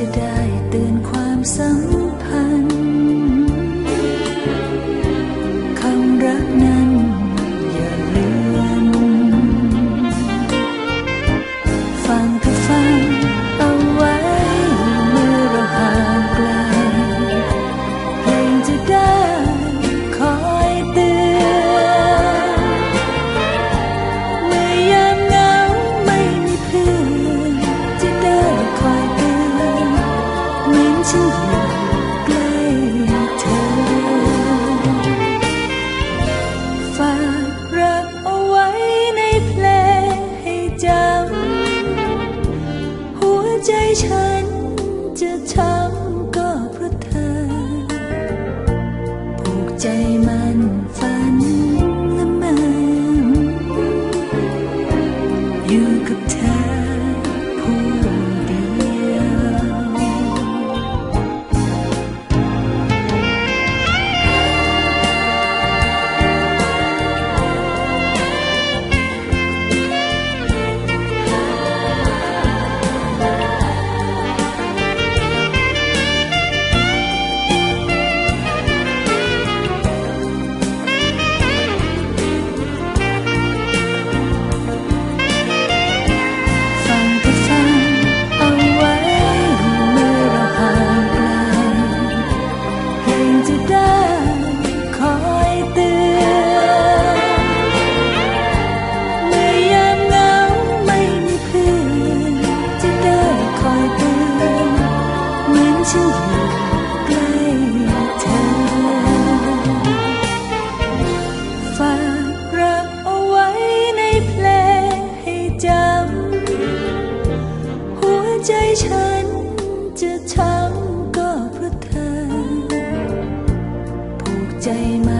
jeda. ฉันอยู่ใกล้เธอ ฝากรักเอาไว้ในเพลงให้จำ หัวใจฉันจะทำ จะช้ำก็เพราะเธอ ผูกใจมา